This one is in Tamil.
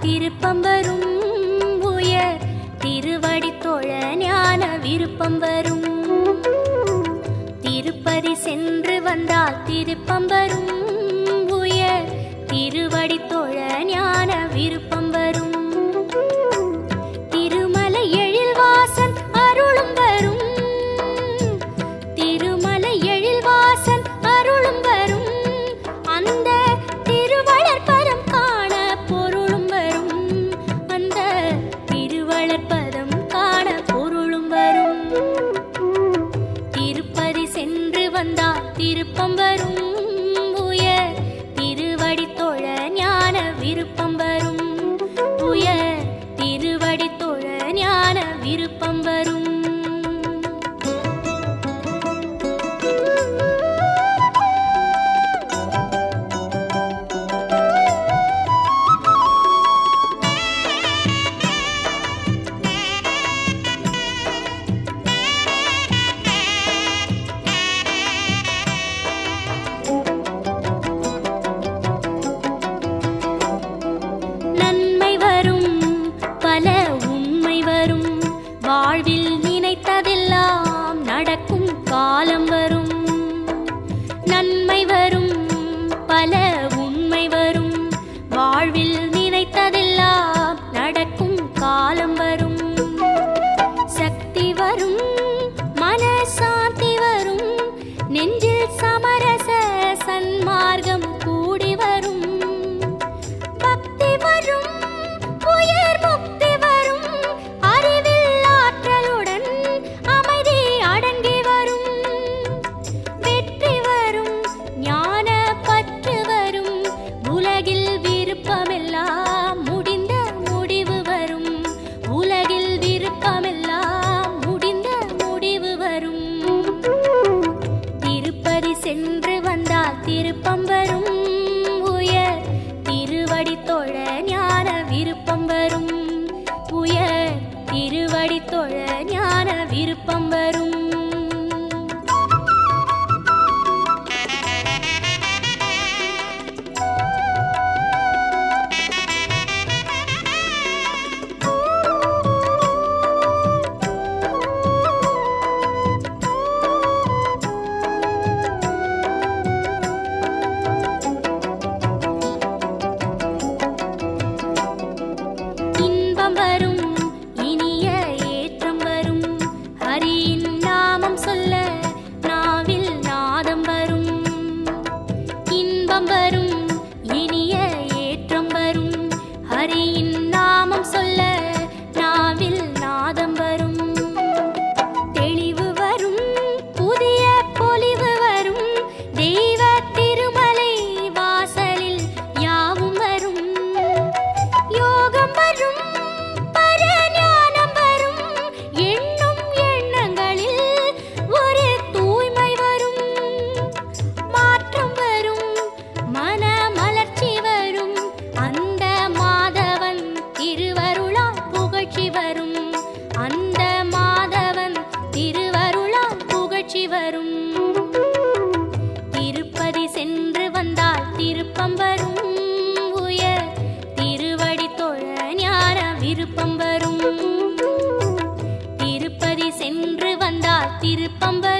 திருப்பம் வரும் உயர். திருவடி தொழ ஞான விருப்பம் வரும். திருப்பதி சென்று வந்தால் திருப்பம் வரும். விருப்பம் வரும் உயர். திருவடி தொழ ஞான விருப்பம் வரும் உயர். திருவடி வரும் வாழ்வில் நினைத்த பாடி தொழ ஞான விருப்பம் வரும். திருப்பதி சென்று வந்தால் திருப்பம் வரும் உயர். திருவடி தொழ ஞான விருப்பம் வரும். திருப்பதி சென்று வந்தால் திருப்பம் வரும்